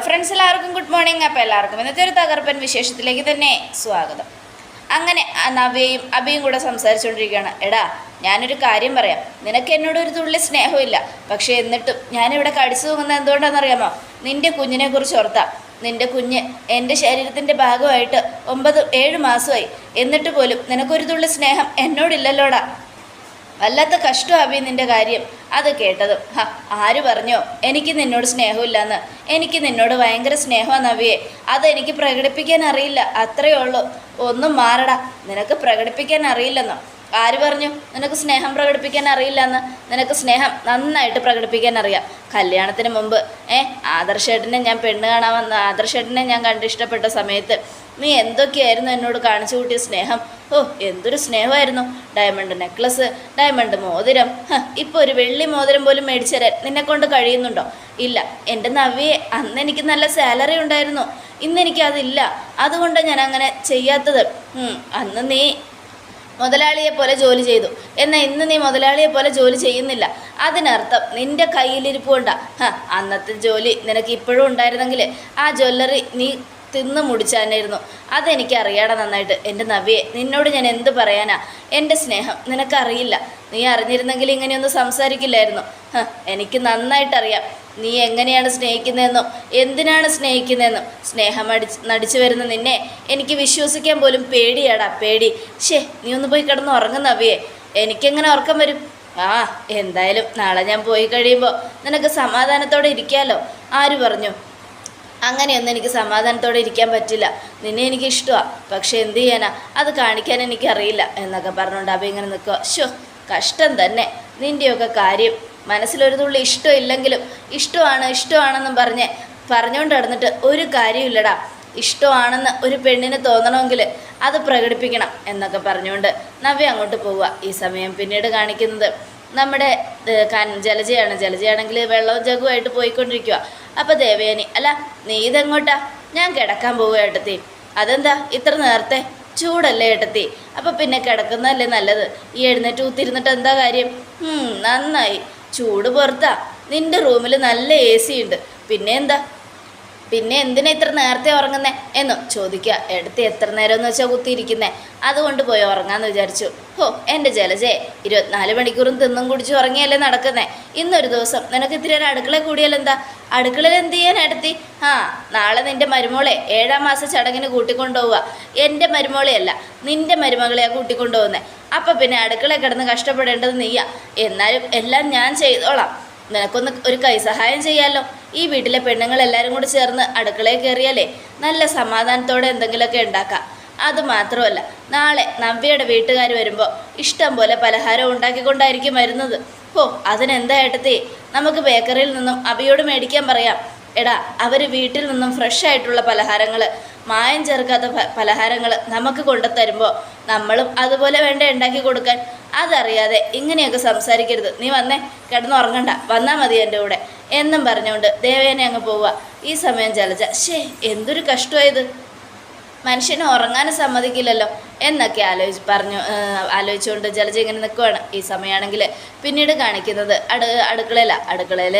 Friends എല്ലാവർക്കും good morning അപ്പോൾ എല്ലാവർക്കും ഇന്നത്തെ ഒരു തകർപ്പൻ വിശേഷത്തിലേക്ക് തന്നെ സ്വാഗതം. അങ്ങനെ നവയും അബിയും കൂടെ സംസാരിച്ചുകൊണ്ടിരിക്കുകയാണ്. എടാ ഞാനൊരു കാര്യം പറയാം. നിനക്ക് എന്നോട് ഒരു തുള്ളി സ്നേഹമില്ല. പക്ഷേ എന്നിട്ടും ഞാനിവിടെ കടിച്ചു തൂങ്ങുന്നത് എന്തുകൊണ്ടാണെന്നറിയാമോ? നിന്റെ കുഞ്ഞിനെ കുറിച്ച് ഓർത്താം. നിന്റെ കുഞ്ഞ് എന്റെ ശരീരത്തിന്റെ ഭാഗമായിട്ട് ഒമ്പത് ഏഴ് മാസമായി. എന്നിട്ട് പോലും നിനക്കൊരു തുള്ളി സ്നേഹം എന്നോടില്ലല്ലോടാ. വല്ലാത്ത കഷ്ടം നിന്റെ കാര്യം. അത് കേട്ടത് ആര് പറഞ്ഞോ? എനിക്ക് നിന്നോട് സ്നേഹമില്ലെന്ന്. എനിക്ക് നിന്നോട് ഭയങ്കര സ്നേഹമാണ് അവിയെ അതെനിക്ക് പ്രകടിപ്പിക്കാൻ അറിയില്ല. അത്രയേ ഉള്ളൂ. ഒന്നും മാറടാ. നിനക്ക് പ്രകടിപ്പിക്കാൻ അറിയില്ലെന്നോ? ആര് പറഞ്ഞു? നിനക്ക് സ്നേഹം പ്രകടിപ്പിക്കാൻ അറിയില്ലെന്ന്. നിനക്ക് സ്നേഹം നന്നായിട്ട് പ്രകടിപ്പിക്കാൻ അറിയാം. കല്യാണത്തിന് മുമ്പ് ഏ ആദർശേട്ടനെ ഞാൻ പെണ്ണ് കാണാൻ വന്ന ആദർശേട്ടനെ ഞാൻ കണ്ടിഷ്ടപ്പെട്ട സമയത്ത് നീ എന്തൊക്കെയായിരുന്നു എന്നോട് കാണിച്ചു കൂട്ടിയ സ്നേഹം? ഓ എന്തൊരു സ്നേഹമായിരുന്നു. ഡയമണ്ട് നെക്ലസ് ഡയമണ്ട് മോതിരം. ഇപ്പോൾ ഒരു വെള്ളി മോതിരം പോലും മേടിച്ചു തരാൻ നിന്നെ കൊണ്ട് കഴിയുന്നുണ്ടോ? ഇല്ല എന്റെ നവ്യെ അന്ന് എനിക്ക് നല്ല സാലറി ഉണ്ടായിരുന്നു. ഇന്ന് എനിക്കതില്ല അതുകൊണ്ട് ഞാൻ അങ്ങനെ ചെയ്യാത്തത്. അന്ന് നീ മുതലാളിയെ പോലെ ജോലി ചെയ്തു. എന്നാൽ ഇന്ന് നീ മുതലാളിയെ പോലെ ജോലി ചെയ്യുന്നില്ല. അതിനർത്ഥം നിന്റെ കയ്യിലിരിപ്പ് കൊണ്ടാ. അന്നത്തെ ജോലി നിനക്ക് ഇപ്പോഴും ഉണ്ടായിരുന്നെങ്കിൽ ആ ജ്വല്ലറി നീ തിന്ന് മുടിച്ചാനായിരുന്നു. അതെനിക്കറിയാടാ നന്നായിട്ട്. എന്റെ നവിയെ നിന്നോട് ഞാൻ എന്ത് പറയാനാ? എന്റെ സ്നേഹം നിനക്കറിയില്ല. നീ അറിഞ്ഞിരുന്നെങ്കിൽ ഇങ്ങനെയൊന്നും സംസാരിക്കില്ലായിരുന്നു. എനിക്ക് നന്നായിട്ടറിയാം. നീ എങ്ങനെയാണ് സ്നേഹിക്കുന്നതെന്നും എന്തിനാണ് സ്നേഹിക്കുന്നതെന്നും. സ്നേഹം അടിച്ച് നടിച്ചു വരുന്ന നിന്നെ എനിക്ക് വിശ്വസിക്കാൻ പോലും പേടിയാടാ പേടി. ഷേ നീ ഒന്ന് പോയി കിടന്ന് ഉറങ്ങുന്നവയെ എനിക്കെങ്ങനെ ഉറക്കം വരും? ആ എന്തായാലും നാളെ ഞാൻ പോയി കഴിയുമ്പോൾ നിനക്ക് സമാധാനത്തോടെ ഇരിക്കാമല്ലോ ആര് പറഞ്ഞു? അങ്ങനെയൊന്നും എനിക്ക് സമാധാനത്തോടെ ഇരിക്കാൻ പറ്റില്ല. നിന്നെ എനിക്ക് ഇഷ്ടമാണ് പക്ഷെ എന്ത് ചെയ്യാനാ? അത് കാണിക്കാൻ എനിക്കറിയില്ല എന്നൊക്കെ പറഞ്ഞുകൊണ്ട് അപ്പം ഇങ്ങനെ നിൽക്കുക ഷോ കഷ്ടം തന്നെ. നിന്റെയൊക്കെ കാര്യം. മനസ്സിലൊരു തുള്ളി ഇഷ്ടമില്ലെങ്കിലും ഇഷ്ടമാണ് ഇഷ്ടമാണെന്നും പറഞ്ഞ് പറഞ്ഞുകൊണ്ട് നടന്നിട്ട് ഒരു കാര്യമില്ലടാ ഇഷ്ടമാണെന്ന് ഒരു പെണ്ണിന് തോന്നണമെങ്കിൽ അത് പ്രകടിപ്പിക്കണം എന്നൊക്കെ പറഞ്ഞുകൊണ്ട് നവ്യ അങ്ങോട്ട് പോവുക ഈ സമയം പിന്നീട് കാണിക്കുന്നത് നമ്മുടെ ജലജയാണ്. ജലജയാണെങ്കിൽ വെള്ളവും ജഗുമായിട്ട് പോയിക്കൊണ്ടിരിക്കുക അപ്പോൾ ദേവയാനി അല്ല നീ ഇതെങ്ങോട്ടാ? ഞാൻ കിടക്കാൻ പോവുക ഏട്ടത്തി. അതെന്താ? ഇത്ര നേരത്തെ ചൂടല്ലേ ഏട്ടത്തി? അപ്പോൾ പിന്നെ കിടക്കുന്നതല്ലേ നല്ലത്? ഈ എഴുന്നേറ്റ് ഊത്തിരുന്നിട്ട് എന്താ കാര്യം? നന്നായി. ചൂട് പുറത്താ. നിന്റെ റൂമിൽ നല്ല എ സി ഉണ്ട്. പിന്നെ എന്താ? പിന്നെ എന്തിനാ ഇത്ര നേരത്തെ ഉറങ്ങുന്നേ? എന്നും ചോദിക്കുക. എടുത്ത് എത്ര നേരം എന്ന് വെച്ചാൽ കുത്തിയിരിക്കുന്നേ? അതുകൊണ്ട് പോയി ഉറങ്ങാന്ന് വിചാരിച്ചു. ഹോ എന്റെ ജലജേ ഇരുപത്തിനാല് മണിക്കൂറും തിന്നും കുടിച്ച് ഉറങ്ങിയല്ലേ നടക്കുന്നേ? ഇന്നൊരു ദിവസം നിനക്ക് ഇത്തിരി ഒരു അടുക്കള കൂടിയാൽ എന്താ? അടുക്കളയിൽ എന്ത് ചെയ്യാൻ എടുത്തി? ആ നാളെ നിന്റെ മരുമോളെ ഏഴാം മാസ ചടങ്ങിന് കൂട്ടിക്കൊണ്ടുപോവുക. എന്റെ മരുമോളെയല്ല നിന്റെ മരുമകളെയാണ് കൂട്ടിക്കൊണ്ടുപോകുന്നത് അപ്പം പിന്നെ അടുക്കള കിടന്ന് കഷ്ടപ്പെടേണ്ടത് നീയാ. എന്നാലും എല്ലാം ഞാൻ ചെയ്തോളാം. നിനക്കൊന്ന് ഒരു കൈസഹായം ചെയ്യാമല്ലോ ഈ വീട്ടിലെ പെണ്ണുങ്ങൾ എല്ലാവരും കൂടി ചേർന്ന് അടുക്കളയിൽ കയറിയാലേ നല്ല സമാധാനത്തോടെ എന്തെങ്കിലുമൊക്കെ ഉണ്ടാക്കാം. അത് മാത്രമല്ല നാളെ നവ്യയുടെ വീട്ടുകാർ വരുമ്പോൾ ഇഷ്ടം പോലെ പലഹാരം ഉണ്ടാക്കിക്കൊണ്ടായിരിക്കും വരുന്നത്. ഓ അതിനെന്താ ഏട്ടത്തി? നമുക്ക് ബേക്കറിയിൽ നിന്നും അബിയോട് മേടിക്കാൻ പറയാം. എടാ അവർ വീട്ടിൽ നിന്നും ഫ്രഷ് ആയിട്ടുള്ള പലഹാരങ്ങൾ മായം ചേർക്കാത്ത പലഹാരങ്ങൾ നമുക്ക് കൊണ്ടുതരുമ്പോൾ നമ്മളും അതുപോലെ വേണ്ട ഉണ്ടാക്കി കൊടുക്കാൻ. അതറിയാതെ ഇങ്ങനെയൊക്കെ സംസാരിക്കരുത്. നീ വന്നേ കിടന്നുറങ്ങണ്ട വന്നാൽ മതി എന്റെ കൂടെ. എന്നും പറഞ്ഞുകൊണ്ട് ദേവേനെ അങ്ങ് പോവുക. ഈ സമയം ചലച്ച ഷേ എന്തൊരു കഷ്ടമായത്. മനുഷ്യനെ ഉറങ്ങാൻ സമ്മതിക്കില്ലല്ലോ എന്നൊക്കെ ആലോചിച്ച് പറഞ്ഞു ആലോചിച്ചുകൊണ്ട് ജലജ ഇങ്ങനെ നിൽക്കുവാണ്. ഈ സമയമാണെങ്കിൽ പിന്നീട് കാണിക്കുന്നത് അടു അടുക്കളയിലാണ് അടുക്കളയിൽ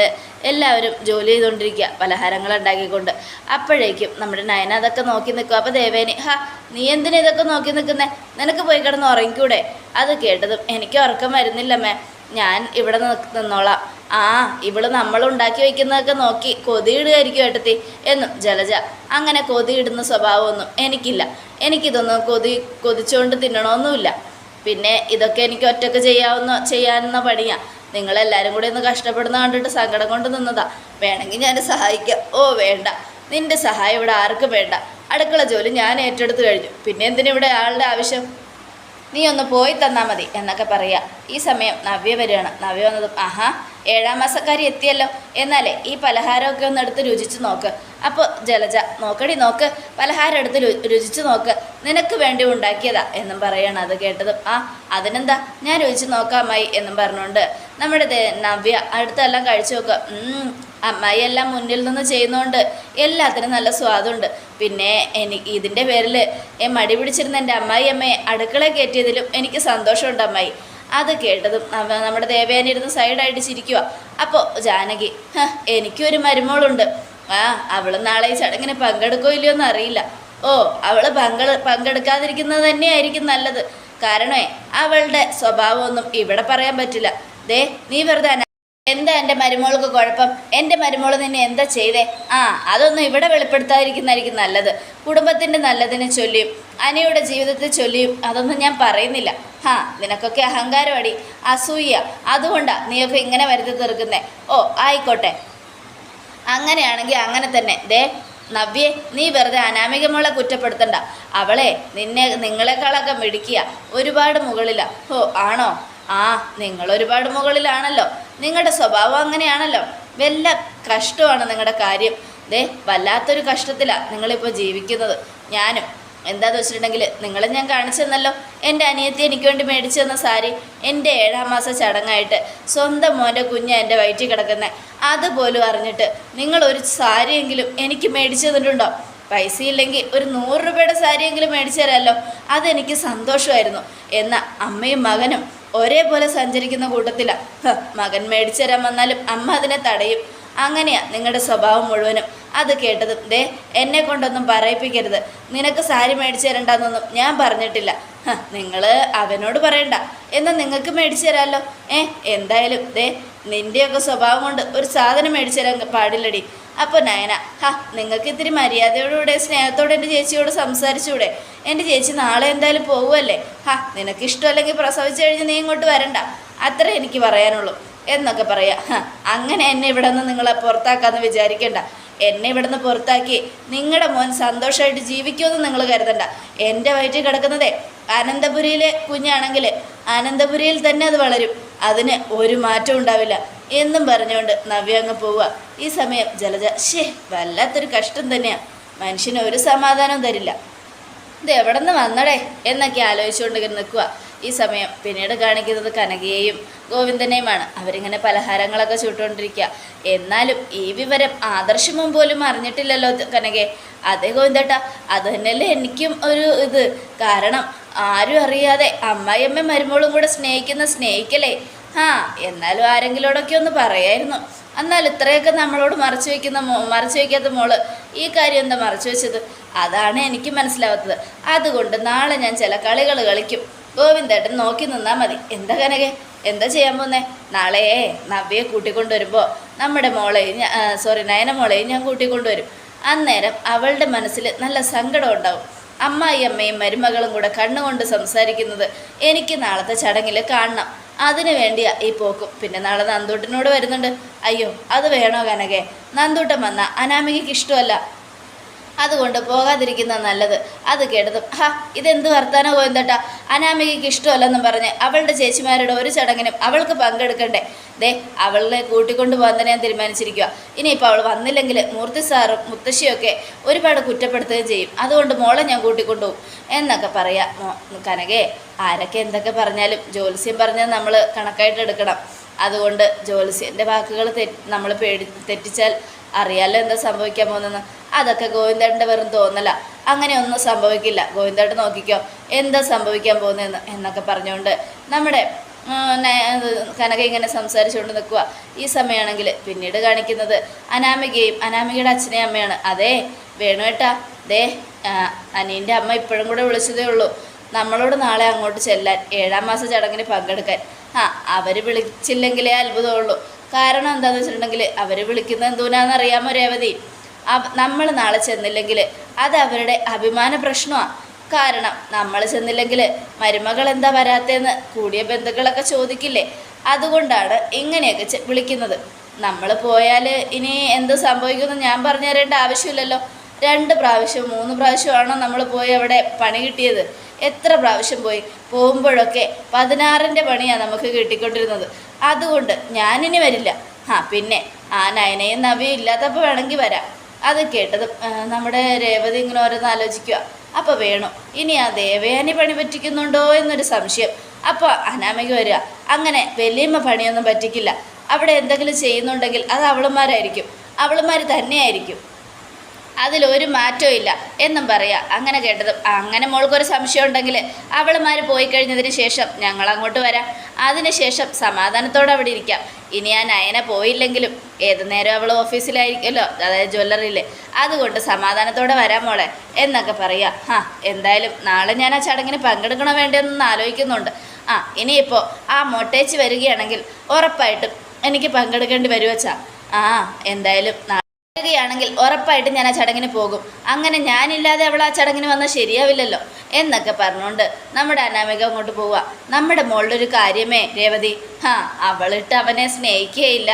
എല്ലാവരും ജോലി ചെയ്തുകൊണ്ടിരിക്കുക പലഹാരങ്ങൾ ഉണ്ടാക്കിക്കൊണ്ട്. അപ്പോഴേക്കും നമ്മുടെ നയന അതൊക്കെ നോക്കി നിൽക്കുക അപ്പോൾ ദേവേനി ഹാ നീ എന്തിനാ ഇതൊക്കെ നോക്കി നിൽക്കുന്നേ? നിനക്ക് പോയി കിടന്ന് ഉറങ്ങിക്കൂടെ? അത് കേട്ടതും എനിക്ക് ഉറക്കം വരുന്നില്ലമ്മേ ഞാൻ ഇവിടെ നിന്നോളാം. ആ ഇവൾ നമ്മൾ ഉണ്ടാക്കി വെക്കുന്നതൊക്കെ നോക്കി കൊതിയിടുകയായിരിക്കും ഏട്ടത്തി എന്നും ജലജ. അങ്ങനെ കൊതിയിടുന്ന സ്വഭാവമൊന്നും എനിക്കില്ല. എനിക്കിതൊന്നും കൊതി കൊതിച്ചുകൊണ്ട് തിന്നണമൊന്നുമില്ല. പിന്നെ ഇതൊക്കെ എനിക്ക് ഒറ്റയ്ക്ക് ചെയ്യാവുന്ന ചെയ്യാവുന്ന പണിയാ. നിങ്ങളെല്ലാവരും കൂടി ഒന്ന് കഷ്ടപ്പെടുന്ന കണ്ടിട്ട് സങ്കടം കൊണ്ട് നിന്നതാ. വേണമെങ്കിൽ ഞാൻ സഹായിക്കാം. ഓ വേണ്ട. നിന്റെ സഹായം ഇവിടെ ആർക്കും വേണ്ട. അടുക്കള ജോലി ഞാൻ ഏറ്റെടുത്ത് കഴിഞ്ഞു. പിന്നെ എന്തിനാ ഇവിടെ ആളുടെ ആവശ്യം? നീ ഒന്ന് പോയി തന്നാൽ മതി എന്നൊക്കെ പറയുക ഈ സമയം നവ്യ വരികയാണ്. നവ്യ വന്നതും ആഹാ ഏഴാം മാസക്കാരി എത്തിയല്ലോ. എന്നാലേ ഈ പലഹാരമൊക്കെ ഒന്ന് എടുത്ത് രുചിച്ച് നോക്ക്. അപ്പോൾ ജലജ നോക്കടി നോക്ക്. പലഹാരം എടുത്ത് രുചിച്ച് നോക്ക്. നിനക്ക് വേണ്ടി ഉണ്ടാക്കിയതാ എന്നും പറയാണ് അത് കേട്ടതും. ആ അതിനെന്താ? ഞാൻ രുചിച്ച് നോക്കാമായി എന്നും പറഞ്ഞുകൊണ്ട് നമ്മുടെ നവ്യ അടുത്തെല്ലാം കഴിച്ചു നോക്കുക അമ്മായി എല്ലാം മുന്നിൽ നിന്ന് ചെയ്യുന്നതുകൊണ്ട് എല്ലാത്തിനും നല്ല സ്വാദുണ്ട്. പിന്നെ എനിക്ക് ഇതിന്റെ പേരിൽ മടി പിടിച്ചിരുന്ന എന്റെ അമ്മായി അമ്മയെ അടുക്കള കയറ്റിയതിലും എനിക്ക് സന്തോഷമുണ്ട് അമ്മായി. അത് കേട്ടതും നമ്മുടെ ദേവയാനി ഇരുന്ന് സൈഡായിട്ട് ചിരിക്കുക അപ്പോൾ ജാനകി "ഹ, എനിക്കൊരു മരുമോളുണ്ട്. ആ അവൾ നാളെ ഈ ചടങ്ങിന് പങ്കെടുക്കോ ഇല്ലയോ എന്ന് അറിയില്ല. ഓ അവൾ പങ്കെ പങ്കെടുക്കാതിരിക്കുന്നത് തന്നെയായിരിക്കും നല്ലത്. കാരണമേ അവളുടെ സ്വഭാവമൊന്നും ഇവിടെ പറയാൻ പറ്റില്ല. ദേ നീ വെറുതെ എന്താ എന്റെ മരുമോൾക്ക് കുഴപ്പം? എന്റെ മരുമോൾ നിന്നെ എന്താ ചെയ്തേ? ആ അതൊന്നും ഇവിടെ വെളിപ്പെടുത്താതിരിക്കുന്നതായിരിക്കും നല്ലത്. കുടുംബത്തിന്റെ നല്ലതിനെ ചൊല്ലിയും അനയുടെ ജീവിതത്തെ ചൊല്ലിയും അതൊന്നും ഞാൻ പറയുന്നില്ല. ഹാ നിനക്കൊക്കെ അഹങ്കാരമടി അസൂയ അതുകൊണ്ടാണ് നീയൊക്കെ ഇങ്ങനെ വരുത്തി തീർക്കുന്നേ. ഓ ആയിക്കോട്ടെ. അങ്ങനെയാണെങ്കിൽ അങ്ങനെ തന്നെ. ദേ നവ്യെ നീ വെറുതെ അനാമികമുള്ള കുറ്റപ്പെടുത്തണ്ട. അവളെ നിന്നെ നിങ്ങളെക്കാളൊക്കെ മിടിക്കുക ഒരുപാട് മുകളില. ഓ ആണോ? ആ നിങ്ങൾ ഒരുപാട് മുകളിലാണല്ലോ. നിങ്ങളുടെ സ്വഭാവം അങ്ങനെയാണല്ലോ. വല്ല കഷ്ടമാണ് നിങ്ങളുടെ കാര്യം. ദേ വല്ലാത്തൊരു കഷ്ടത്തിലാണ് നിങ്ങളിപ്പോൾ ജീവിക്കുന്നത്. ഞാനും എന്താന്ന് വെച്ചിട്ടുണ്ടെങ്കിൽ നിങ്ങളെ ഞാൻ കാണിച്ചു തന്നല്ലോ എന്റെ അനിയത്തി എനിക്ക് വേണ്ടി മേടിച്ചു തന്ന സാരി എന്റെ ഏഴാം മാസ ചടങ്ങായിട്ട് സ്വന്തം മോന്റെ കുഞ്ഞ് എന്റെ വയറ്റിൽ കിടക്കുന്നത് അതുപോലും അറിഞ്ഞിട്ട് നിങ്ങൾ ഒരു സാരിയെങ്കിലും എനിക്ക് മേടിച്ചു തന്നിട്ടുണ്ടോ? പൈസ ഇല്ലെങ്കിൽ ഒരു നൂറ് രൂപയുടെ സാരിയെങ്കിലും മേടിച്ചു തരാമല്ലോ. അതെനിക്ക് സന്തോഷമായിരുന്നു. എന്ന അമ്മയും മകനും ഒരേപോലെ സഞ്ചരിക്കുന്ന കൂട്ടത്തിലാണ് മകൻ മേടിച്ചു തരാൻ വന്നാലും അമ്മ അതിനെ തടയും. അങ്ങനെയാ നിങ്ങളുടെ സ്വഭാവം മുഴുവനും. അത് കേട്ടതും ദേ എന്നെ കൊണ്ടൊന്നും പറയിപ്പിക്കരുത്. നിനക്ക് സാരി മേടിച്ചു തരണ്ടെന്നൊന്നും ഞാൻ പറഞ്ഞിട്ടില്ല. നിങ്ങൾ അവനോട് പറയണ്ട. എന്നാൽ നിങ്ങൾക്ക് മേടിച്ചു തരാമല്ലോ ഏ എന്തായാലും ദേ നിന്റെയൊക്കെ സ്വഭാവം കൊണ്ട് ഒരു സാധനം മേടിച്ചു പാടില്ലടി. അപ്പോൾ നയന ഹാ നിങ്ങൾക്ക് ഇത്തിരി മര്യാദയോടുകൂടെ സ്നേഹത്തോടെ എന്റെ ചേച്ചിയോട് സംസാരിച്ചൂടെ എന്റെ ചേച്ചി നാളെ എന്തായാലും പോകുമല്ലേ ഹാ നിനക്ക് ഇഷ്ടമല്ലെങ്കിൽ പ്രസവിച്ചു കഴിഞ്ഞ് നീ ഇങ്ങോട്ട് വരണ്ട. അത്രേ എനിക്ക് പറയാനുള്ളൂ. എന്നൊക്കെ പറയാം. അങ്ങനെ എന്നെ ഇവിടെ നിന്ന് നിങ്ങളെ പുറത്താക്കാന്ന് വിചാരിക്കണ്ട. എന്നെ ഇവിടുന്ന് പുറത്താക്കി നിങ്ങളുടെ മോൻ സന്തോഷമായിട്ട് ജീവിക്കുമെന്ന് നിങ്ങൾ കരുതണ്ട. എന്റെ വയറ്റിൽ കിടക്കുന്നതേ അനന്തപുരിയിലെ കുഞ്ഞാണെങ്കിൽ അനന്തപുരിയിൽ തന്നെ അത് വളരും. അതിന് ഒരു മാറ്റവും ഉണ്ടാവില്ല. എന്നും പറഞ്ഞുകൊണ്ട് നവ്യ അങ്ങ് പോവുക. ഈ സമയം ജലജ ഷേ വല്ലാത്തൊരു കഷ്ടം തന്നെയാ. മനുഷ്യന് ഒരു സമാധാനവും തരില്ല. ഇത് എവിടെ നിന്ന് വന്നടേ എന്നൊക്കെ ആലോചിച്ചുകൊണ്ട് നിൽക്കുക. ഈ സമയം പിന്നീട് കാണിക്കുന്നത് കനകയെയും ഗോവിന്ദനെയുമാണ്. അവരിങ്ങനെ പലഹാരങ്ങളൊക്കെ ചുട്ടുകൊണ്ടിരിക്കുക. എന്നാലും ഈ വിവരം ആദർശമും പോലും അറിഞ്ഞിട്ടില്ലല്ലോ കനകെ. അതേ ഗോവിന്ദേട്ടാ അത് തന്നെയല്ലേ എനിക്കും ഒരു ഇത്. കാരണം ആരും അറിയാതെ അമ്മായിയമ്മ മരുമോളും കൂടെ സ്നേഹിക്കുന്ന സ്നേഹിക്കലേ ആ എന്നാലും ആരെങ്കിലോടൊക്കെ ഒന്ന് പറയായിരുന്നു. എന്നാൽ ഇത്രയൊക്കെ നമ്മളോട് മറച്ചു വെക്കുന്ന മോ മറച്ചു വയ്ക്കാത്ത മോൾ ഈ കാര്യം എന്താ മറച്ചു വെച്ചത്? അതാണ് എനിക്ക് മനസ്സിലാവാത്തത്. അതുകൊണ്ട് നാളെ ഞാൻ ചില കളികൾ കളിക്കും. ഗോവിന്ദേട്ടൻ നോക്കി നിന്നാൽ മതി. എന്താ കനകെ? എന്താ ചെയ്യാൻ പോന്നേ? നാളെ നവ്യെ കൂട്ടിക്കൊണ്ടുവരുമ്പോൾ നമ്മുടെ മോളെയും സോറി നയന മോളെയും ഞാൻ കൂട്ടിക്കൊണ്ടുവരും. അന്നേരം അവളുടെ മനസ്സിൽ നല്ല സങ്കടം ഉണ്ടാവും. അമ്മായി അമ്മയും മരുമകളും കൂടെ കണ്ണുകൊണ്ട് സംസാരിക്കുന്നത് എനിക്ക് നാളത്തെ ചടങ്ങിൽ കാണണം. അതിനു വേണ്ടിയാ ഈ പോക്കും. പിന്നെ നാളെ നന്ദൂട്ടനോട് വരുന്നുണ്ട്. അയ്യോ അത് വേണോ കനകെ? നന്ദൂട്ടൻ വന്ന അനാമികയ്ക്ക് ഇഷ്ടമല്ല. അതുകൊണ്ട് പോകാതിരിക്കുന്ന നല്ലത്. അത് കേട്ടതും ഹാ ഇതെന്ത് വർത്താനോ ഗോവിന്ദട്ട? അനാമികയ്ക്ക് ഇഷ്ടമല്ലെന്നും പറഞ്ഞ് അവളുടെ ചേച്ചിമാരുടെ ഒരു ചടങ്ങിനും അവൾക്ക് പങ്കെടുക്കണ്ടേ? ദേ അവളെ കൂട്ടിക്കൊണ്ട് പോകാൻ ഞാൻ തീരുമാനിച്ചിരിക്കുക ഇനിയിപ്പോൾ അവൾ വന്നില്ലെങ്കിൽ മൂർത്തി സാറും മുത്തശ്ശിയൊക്കെ ഒരുപാട് കുറ്റപ്പെടുത്തുകയും ചെയ്യും. അതുകൊണ്ട് മോളെ ഞാൻ കൂട്ടിക്കൊണ്ടുപോകും എന്നൊക്കെ പറയാം കനകെ ആരൊക്കെ എന്തൊക്കെ പറഞ്ഞാലും ജ്യോത്സ്യം പറഞ്ഞാൽ നമ്മൾ കണക്കായിട്ട് എടുക്കണം. അതുകൊണ്ട് ജ്യോത്സ്യന്റെ വാക്കുകൾ തെ നമ്മൾ പേടി തെറ്റിച്ചാൽ അറിയാലോ എന്താ സംഭവിക്കാൻ പോകുന്നതെന്ന്. അതൊക്കെ ഗോവിന്ദേട്ടന്റെ വെറും തോന്നല. അങ്ങനെ ഒന്നും സംഭവിക്കില്ല. ഗോവിന്ദേട്ടൻ നോക്കിക്കോ എന്താ സംഭവിക്കാൻ പോകുന്നതെന്ന് എന്നൊക്കെ പറഞ്ഞുകൊണ്ട് നമ്മുടെ കനക ഇങ്ങനെ സംസാരിച്ചുകൊണ്ട് നിൽക്കുക ഈ സമയമാണെങ്കിൽ പിന്നീട് കാണിക്കുന്നത് അനാമികയും അനാമികയുടെ അച്ഛനെയും അമ്മയാണ്. അതെ വേണുവേട്ടാ ദേ അനീന്റെ അമ്മ ഇപ്പോഴും കൂടെ വിളിച്ചതേ ഉള്ളൂ. നമ്മളോട് നാളെ അങ്ങോട്ട് ചെല്ലാൻ ഏഴാം മാസ ചടങ്ങിന് പങ്കെടുക്കാൻ. ആ അവർ വിളിച്ചില്ലെങ്കിലേ അത്ഭുതമുള്ളൂ. കാരണം എന്താണെന്ന് വെച്ചിട്ടുണ്ടെങ്കിൽ അവർ വിളിക്കുന്നത് എന്തോനാണെന്ന് അറിയാമോ രേവതി? നമ്മൾ നാളെ ചെന്നില്ലെങ്കിൽ അത് അവരുടെ അഭിമാന പ്രശ്നമാണ് കാരണം നമ്മൾ ചെന്നില്ലെങ്കിൽ മരുമകൾ എന്താ വരാത്തതെന്ന് കൂടിയ ബന്ധുക്കളൊക്കെ ചോദിക്കില്ലേ? അതുകൊണ്ടാണ് ഇങ്ങനെയൊക്കെ വിളിക്കുന്നത്. നമ്മൾ പോയാൽ ഇനി എന്ത് സംഭവിക്കുമെന്ന് ഞാൻ പറഞ്ഞു തരേണ്ട ആവശ്യമില്ലല്ലോ. രണ്ട് പ്രാവശ്യം മൂന്ന് പ്രാവശ്യമാണോ നമ്മൾ പോയി അവിടെ പണി കിട്ടിയത്? എത്ര പ്രാവശ്യം പോയി? പോകുമ്പോഴൊക്കെ പതിനാറിന്റെ പണിയാണ് നമുക്ക് കിട്ടിക്കൊണ്ടിരുന്നത്. അതുകൊണ്ട് ഞാനിനി വരില്ല. ആ പിന്നെ ആ നയനയും നവിയും ഇല്ലാത്തപ്പോൾ വേണമെങ്കിൽ വരാം. അത് കേട്ടത് നമ്മുടെ രേവതി ഇങ്ങനെ ഓരോന്ന് ആലോചിക്കുക. അപ്പോൾ വേണു ഇനി ആ ദേവയാനി പണി പറ്റിക്കുന്നുണ്ടോ എന്നൊരു സംശയം. അപ്പോൾ അനാമയ്ക്ക് വരിക അങ്ങനെ വലിയമ്മ പണിയൊന്നും പറ്റിക്കില്ല. അവിടെ എന്തെങ്കിലും ചെയ്യുന്നുണ്ടെങ്കിൽ അത് അവളുമാരായിരിക്കും. അവളുമാർ തന്നെയായിരിക്കും. അതിലൊരു മാറ്റവും ഇല്ല എന്നും പറയാ. അങ്ങനെ കേട്ടതും. അങ്ങനെ മോൾക്കൊരു സംശയം ഉണ്ടെങ്കിൽ അവളുമാർ പോയി കഴിഞ്ഞതിന് ശേഷം ഞങ്ങൾ അങ്ങോട്ട് വരാം അതിനുശേഷം സമാധാനത്തോടെ അവിടെ ഇരിക്കാം. ഇനി ആ നയന പോയില്ലെങ്കിലും ഏത് നേരം അവൾ ഓഫീസിലായിരിക്കുമല്ലോ? അതായത് ജ്വല്ലറിയിൽ അതുകൊണ്ട് സമാധാനത്തോടെ വരാം മോളെ എന്നൊക്കെ പറയാം. ആ എന്തായാലും നാളെ ഞാൻ ആ ചടങ്ങിന് പങ്കെടുക്കണോ വേണ്ടതെന്ന് ആലോചിക്കുന്നുണ്ട്. ആ ഇനിയിപ്പോൾ ആ മൊട്ടേച്ച് വരികയാണെങ്കിൽ ഉറപ്പായിട്ടും എനിക്ക് പങ്കെടുക്കേണ്ടി വരുവച്ചാ ആ എന്തായാലും നാളെ വരികയാണെങ്കിൽ ഉറപ്പായിട്ടും ഞാൻ ആ ചടങ്ങിന് പോകും. അങ്ങനെ ഞാനില്ലാതെ അവൾ ആ ചടങ്ങിന് വന്നാൽ ശരിയാവില്ലല്ലോ എന്നൊക്കെ പറഞ്ഞുകൊണ്ട് നമ്മുടെ അനാമിക അങ്ങോട്ട് പോവുക. നമ്മുടെ മോളുടെ ഒരു കാര്യമേ രേവതി. ഹാ അവളിട്ട് അവനെ സ്നേഹിക്കുകയില്ല.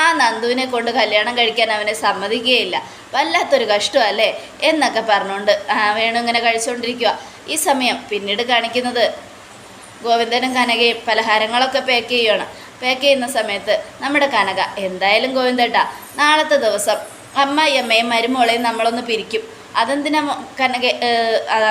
ആ നന്ദുവിനെ കൊണ്ട് കല്യാണം കഴിക്കാൻ അവനെ സമ്മതിക്കുകയില്ല. വല്ലാത്തൊരു കഷ്ടമല്ലേ എന്നൊക്കെ പറഞ്ഞുകൊണ്ട് ആ വേണു ഇങ്ങനെ കഴിച്ചുകൊണ്ടിരിക്കുക. ഈ സമയം പിന്നീട് കാണിക്കുന്നത് ഗോവിന്ദനും കനകയും പലഹാരങ്ങളൊക്കെ പാക്ക് ചെയ്യുകയാണ് പാക്ക് ചെയ്യുന്ന സമയത്ത് നമ്മുടെ കനക എന്തായാലും ഗോവിന്ദേട്ടാ നാളത്തെ ദിവസം അമ്മായി അമ്മയും മരുമോളെയും നമ്മളൊന്ന് പിരിക്കും. അതെന്തിനാ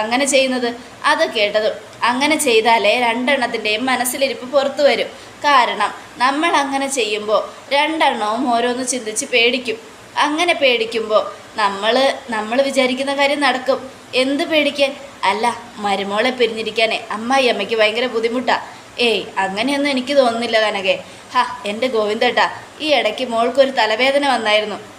അങ്ങനെ ചെയ്യുന്നത്? അത് കേട്ടതും അങ്ങനെ ചെയ്താലേ രണ്ടെണ്ണത്തിന്റെയും മനസ്സിലിരിപ്പ് പുറത്തു വരും. കാരണം നമ്മൾ അങ്ങനെ ചെയ്യുമ്പോൾ രണ്ടെണ്ണവും ഓരോന്ന് ചിന്തിച്ച് പേടിക്കും. അങ്ങനെ പേടിക്കുമ്പോൾ നമ്മൾ നമ്മൾ വിചാരിക്കുന്ന കാര്യം നടക്കും. എന്ത് പേടിക്കാൻ? അല്ല മരുമോളെ പിരിഞ്ഞിരിക്കാനേ അമ്മായി അമ്മയ്ക്ക് ഭയങ്കര ബുദ്ധിമുട്ടാണ് ഏയ് അങ്ങനെയൊന്നും എനിക്ക് തോന്നുന്നില്ല കനകെ. ഹാ എന്റെ ഗോവിന്ദേട്ടാ ഈ ഇടയ്ക്ക് മോൾക്കൊരു തലവേദന വന്നായിരുന്നു.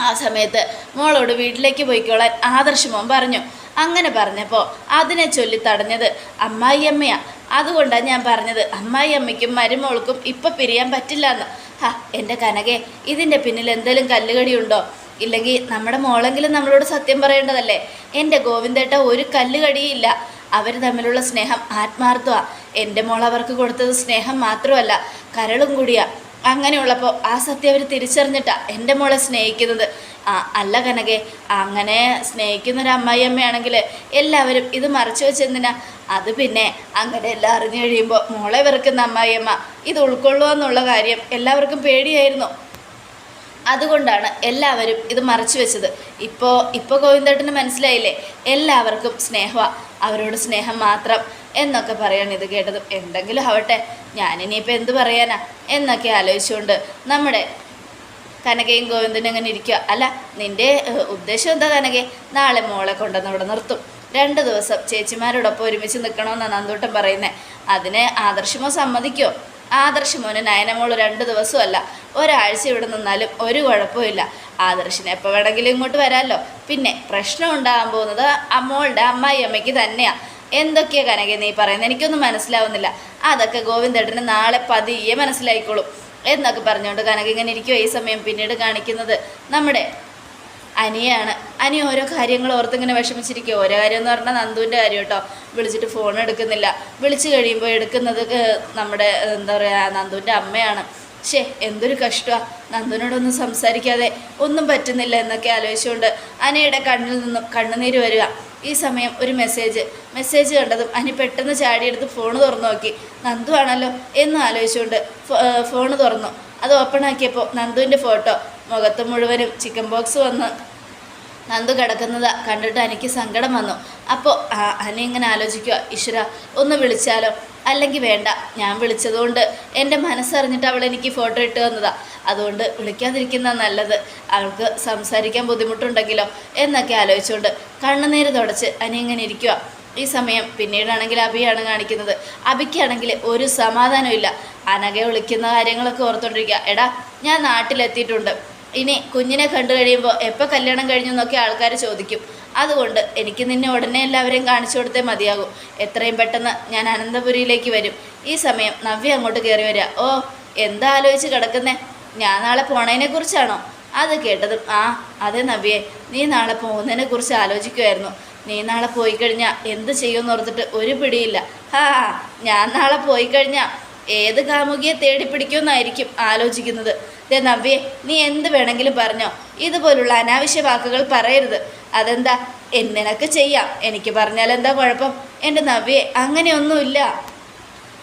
ആ സമയത്ത് മോളോട് വീട്ടിലേക്ക് പോയിക്കോളാൻ ആദർശമോൻ പറഞ്ഞു. അങ്ങനെ പറഞ്ഞപ്പോൾ അതിനെ ചൊല്ലി തടഞ്ഞത് അമ്മായിയമ്മയാ. അതുകൊണ്ടാണ് ഞാൻ പറഞ്ഞത് അമ്മായിയമ്മയ്ക്കും മരുമോൾക്കും ഇപ്പം പിരിയാൻ പറ്റില്ല എന്ന് ഹാ എന്റെ കനകെ ഇതിന്റെ പിന്നിൽ എന്തെങ്കിലും കല്ലുകടിയുണ്ടോ? ഇല്ലെങ്കിൽ നമ്മുടെ മോളെങ്കിലും നമ്മളോട് സത്യം പറയേണ്ടതല്ലേ? എന്റെ ഗോവിന്ദേട്ട ഒരു കല്ലുകടിയില്ല. അവർ തമ്മിലുള്ള സ്നേഹം ആത്മാർത്ഥമാണ് എന്റെ മോൾ അവർക്ക് കൊടുത്തത് സ്നേഹം മാത്രമല്ല കരളും കൂടിയാ. അങ്ങനെയുള്ളപ്പോൾ ആ സത്യം അവർ തിരിച്ചറിഞ്ഞിട്ടാണ് എന്റെ മോളെ സ്നേഹിക്കുന്നത്. ആ അല്ല കനകെ അങ്ങനെ സ്നേഹിക്കുന്ന ഒരു അമ്മായിയമ്മയാണെങ്കിൽ എല്ലാവരും ഇത് മറച്ചു വെച്ചെന്തിനാ അത് പിന്നെ അങ്ങനെ എല്ലാം അറിഞ്ഞു കഴിയുമ്പോൾ മോളെ വെറുക്കുന്ന അമ്മായിയമ്മ ഇത് ഉൾക്കൊള്ളുക എന്നുള്ള കാര്യം എല്ലാവർക്കും പേടിയായിരുന്നു. അതുകൊണ്ടാണ് എല്ലാവരും ഇത് മറച്ചു വെച്ചത്. ഇപ്പോൾ ഇപ്പോൾ ഗോവിന്ദേട്ടന് മനസ്സിലായില്ലേ? എല്ലാവർക്കും സ്നേഹമാണ് അവരോട് സ്നേഹം മാത്രം എന്നൊക്കെ പറയാണ് ഇത് കേട്ടത്. എന്തെങ്കിലും ആവട്ടെ ഞാനിനിയിപ്പോൾ എന്ത് പറയാനാ? എന്നൊക്കെ ആലോചിച്ചുകൊണ്ട് നമ്മുടെ കനകയും ഗോവിന്ദനും അങ്ങനെ ഇരിക്കുക അല്ല നിന്റെ ഉദ്ദേശം എന്താ കനകെ? നാളെ മോളെ കൊണ്ടുവന്ന് ഇവിടെ നിർത്തും. രണ്ട് ദിവസം ചേച്ചിമാരോടൊപ്പം ഒരുമിച്ച് നിൽക്കണമെന്നാണ് നന്ദൂട്ടൻ പറയുന്നത് അതിന് ആദർശമോ സമ്മതിക്കോ? ആദർശമോന് നയനമോൾ രണ്ട് ദിവസമല്ല ഒരാഴ്ച ഇവിടെ നിന്നാലും ഒരു കുഴപ്പമില്ല ആദർശിന് എപ്പോൾ വേണമെങ്കിലും ഇങ്ങോട്ട് വരാമല്ലോ പിന്നെ പ്രശ്നം ഉണ്ടാകാൻ പോകുന്നത് അമ്മോളുടെ അമ്മായി അമ്മയ്ക്ക് തന്നെയാണ് എന്തൊക്കെയാ കനകെ നീ പറയുന്നത് എനിക്കൊന്നും മനസ്സിലാവുന്നില്ല. അതൊക്കെ ഗോവിന്ദേട്ടന് നാളെ പതിയെ മനസ്സിലായിക്കോളും. എന്നൊക്കെ പറഞ്ഞുകൊണ്ട് കനക ഇങ്ങനെ ഇരിക്കുമോ ഈ സമയം പിന്നീട് കാണിക്കുന്നത്. നമ്മുടെ അനിയാണ്. അനി ഓരോ കാര്യങ്ങൾ ഓർത്തിങ്ങനെ വിഷമിച്ചിരിക്കുക ഓരോ കാര്യം എന്ന് പറഞ്ഞാൽ നന്ദുവിന്റെ കാര്യം കേട്ടോ. വിളിച്ചിട്ട് ഫോൺ എടുക്കുന്നില്ല. വിളിച്ചു കഴിയുമ്പോൾ എടുക്കുന്നത് നമ്മുടെ എന്താ പറയുക നന്ദുവിന്റെ അമ്മയാണ്. ഷേ എന്തൊരു കഷ്ടമാണ് നന്ദുവിനോടൊന്നും സംസാരിക്കാതെ ഒന്നും പറ്റുന്നില്ല എന്നൊക്കെ ആലോചിച്ചുകൊണ്ട് അനിയുടെ കണ്ണിൽ നിന്നും കണ്ണുനീര് വരിക. ഈ സമയം ഒരു മെസ്സേജ് മെസ്സേജ് കണ്ടതും അനി പെട്ടെന്ന് ചാടിയെടുത്ത് ഫോൺ തുറന്നു നോക്കി. നന്ദു ആണല്ലോ എന്ന് ആലോചിച്ചുകൊണ്ട് ഫോൺ തുറന്നു. അത് ഓപ്പൺ ആക്കിയപ്പോൾ നന്ദുവിന്റെ ഫോട്ടോ മുഖത്ത് മുഴുവനും ചിക്കൻ ബോക്സ് വന്ന് നന്ദു കിടക്കുന്നത് കണ്ടിട്ട് എനിക്ക് സങ്കടം വന്നു. അപ്പോൾ അനി ഇങ്ങനെ ആലോചിക്കുക ഈശ്വര ഒന്ന് വിളിച്ചാലോ? അല്ലെങ്കിൽ വേണ്ട ഞാൻ വിളിച്ചതുകൊണ്ട് എന്റെ മനസ്സറിഞ്ഞിട്ട് അവൾ എനിക്ക് ഫോട്ടോ ഇട്ട് തന്നതാ. അതുകൊണ്ട് വിളിക്കാതിരിക്കുന്ന നല്ലത്. അവൾക്ക് സംസാരിക്കാൻ ബുദ്ധിമുട്ടുണ്ടെങ്കിലോ? എന്നൊക്കെ ആലോചിച്ചുകൊണ്ട് കണ്ണുനീര് തുടച്ച് അനി ഇങ്ങനെ ഇരിക്കുക ഈ സമയം പിന്നീടാണെങ്കിൽ അബിയാണ് കാണിക്കുന്നത്. അബിക്കാണെങ്കിൽ ഒരു സമാധാനമില്ല അനഘ വിളിക്കുന്ന കാര്യങ്ങളൊക്കെ ഓർത്തുകൊണ്ടിരിക്കുക എടാ ഞാൻ നാട്ടിലെത്തിയിട്ടുണ്ട്. ഇനി കുഞ്ഞിനെ കണ്ടു കഴിയുമ്പോൾ എപ്പോൾ കല്യാണം കഴിഞ്ഞു എന്നൊക്കെ ആൾക്കാർ ചോദിക്കും. അതുകൊണ്ട് എനിക്ക് നിന്നെ ഉടനെ എല്ലാവരെയും കാണിച്ചു കൊടുത്തേ മതിയാകും. എത്രയും പെട്ടെന്ന് ഞാൻ അനന്തപുരിയിലേക്ക് വരും. ഈ സമയം നവ്യ അങ്ങോട്ട് കയറി വരിക ഓ എന്താ ആലോചിച്ച് കിടക്കുന്നേ? ഞാൻ നാളെ പോണതിനെ കുറിച്ചാണോ? അത് കേട്ടതും ആ അതെ നവ്യേ നീ നാളെ പോകുന്നതിനെ കുറിച്ച് ആലോചിക്കുമായിരുന്നു നീ നാളെ പോയി കഴിഞ്ഞാൽ എന്ത് ചെയ്യുമെന്ന് ഓർത്തിട്ട് ഒരു പിടിയില്ല. ഹാ ഞാൻ നാളെ പോയി കഴിഞ്ഞാൽ ഏത് കാമുകിയെ തേടി പിടിക്കുമെന്നായിരിക്കും ആലോചിക്കുന്നത്. ദേ നവ്യേ നീ എന്ത് വേണമെങ്കിലും പറഞ്ഞോ. ഇതുപോലുള്ള അനാവശ്യ വാക്കുകൾ പറയരുത്. അതെന്താ? നിനക്ക് ചെയ്യാം. എനിക്ക് പറഞ്ഞാൽ എന്താ കുഴപ്പം? എന്റെ നവ്യേ അങ്ങനെയൊന്നുമില്ല.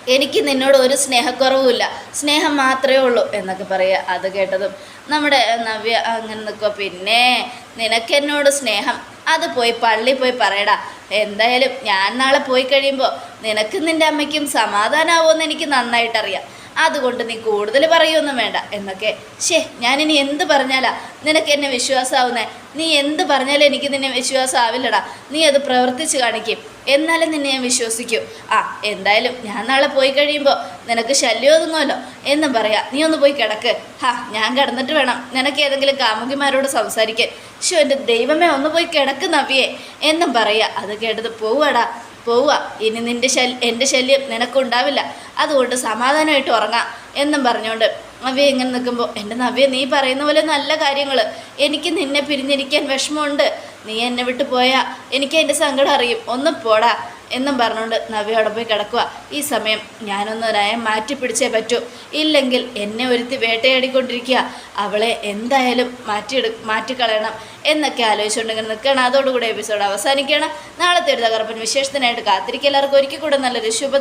എനിക്ക് നിന്നോട് ഒരു സ്നേഹക്കുറവുമില്ല. സ്നേഹം മാത്രമേ ഉള്ളൂ എന്നൊക്കെ പറയുക. അത് കേട്ടതും നമ്മുടെ നവ്യ അങ്ങനെ നിൽക്കുക പിന്നെ നിനക്കെന്നോട് സ്നേഹം. അത് പോയി പള്ളി പോയി പറയടാ. എന്തായാലും ഞാൻ നാളെ പോയി കഴിയുമ്പോൾ നിനക്കും നിന്റെ അമ്മയ്ക്കും സമാധാനമാവുമെന്ന് എനിക്ക് നന്നായിട്ടറിയാം. അതുകൊണ്ട് നീ കൂടുതൽ പറയൊന്നും വേണ്ട. എന്നൊക്കെ. ഷേ ഞാനിനി എന്ത് പറഞ്ഞാലാ? നിനക്ക് എന്നെ വിശ്വാസമാവുന്നേ നീ എന്ത് പറഞ്ഞാലും എനിക്ക് നിന്നെ വിശ്വാസമാവില്ലടാ നീ അത് പ്രവർത്തിച്ച് കാണിക്കും. എന്നാലും നിന്നെ ഞാൻ വിശ്വസിക്കൂ. ആ എന്തായാലും ഞാൻ നാളെ പോയി കഴിയുമ്പോൾ നിനക്ക് ശല്യം ഒതുങ്ങുമല്ലോ. എന്നും പറയാം നീ ഒന്ന് പോയി കിടക്ക്. ഹാ ഞാൻ കിടന്നിട്ട് വേണം നിനക്ക് ഏതെങ്കിലും കാമുകിമാരോട് സംസാരിക്കാൻ. ശോ എന്റെ ദൈവമേ ഒന്ന് പോയി കിടക്ക് നവിയെ. എന്നും പറയാം അത് കേട്ടത് പോവാടാ പോവുക. ഇനി നിന്റെ ശല്യം എന്റെ ശല്യം നിനക്കുണ്ടാവില്ല. അതുകൊണ്ട് സമാധാനമായിട്ട് ഉറങ്ങാം എന്നും പറഞ്ഞുകൊണ്ട് നവ്യ ഇങ്ങനെ നിൽക്കുമ്പോൾ എന്റെ നവ്യ നീ പറയുന്ന പോലെ നല്ല കാര്യങ്ങൾ. എനിക്ക് നിന്നെ പിരിഞ്ഞിരിക്കാൻ വിഷമമുണ്ട്. നീ എന്നെ വിട്ടു പോയാൽ എനിക്ക് എന്റെ സങ്കടം അറിയും. ഒന്ന് പോടാ. എന്നും പറഞ്ഞുകൊണ്ട് നവ്യ അവിടെ പോയി കിടക്കുക. ഈ സമയം ഞാനൊന്ന് നയം മാറ്റി പിടിച്ചേ പറ്റൂ. ഇല്ലെങ്കിൽ എന്നെ ഒരുത്തി വേട്ടയാടിക്കൊണ്ടിരിക്കുക. അവളെ എന്തായാലും മാറ്റിയെടു മാറ്റിക്കളയണം എന്നൊക്കെ ആലോചിച്ചുകൊണ്ട് ഇങ്ങനെ നിൽക്കണം അതോടുകൂടി എപ്പിസോഡ് അവസാനിക്കുകയാണ്. നാളത്തെ ഒരു തകർപ്പൻ വിശേഷത്തിനായിട്ട് കാത്തിരിക്കുക. എല്ലാവർക്കും ഒരിക്കൽ കൂടെ നല്ലൊരു ശുഭ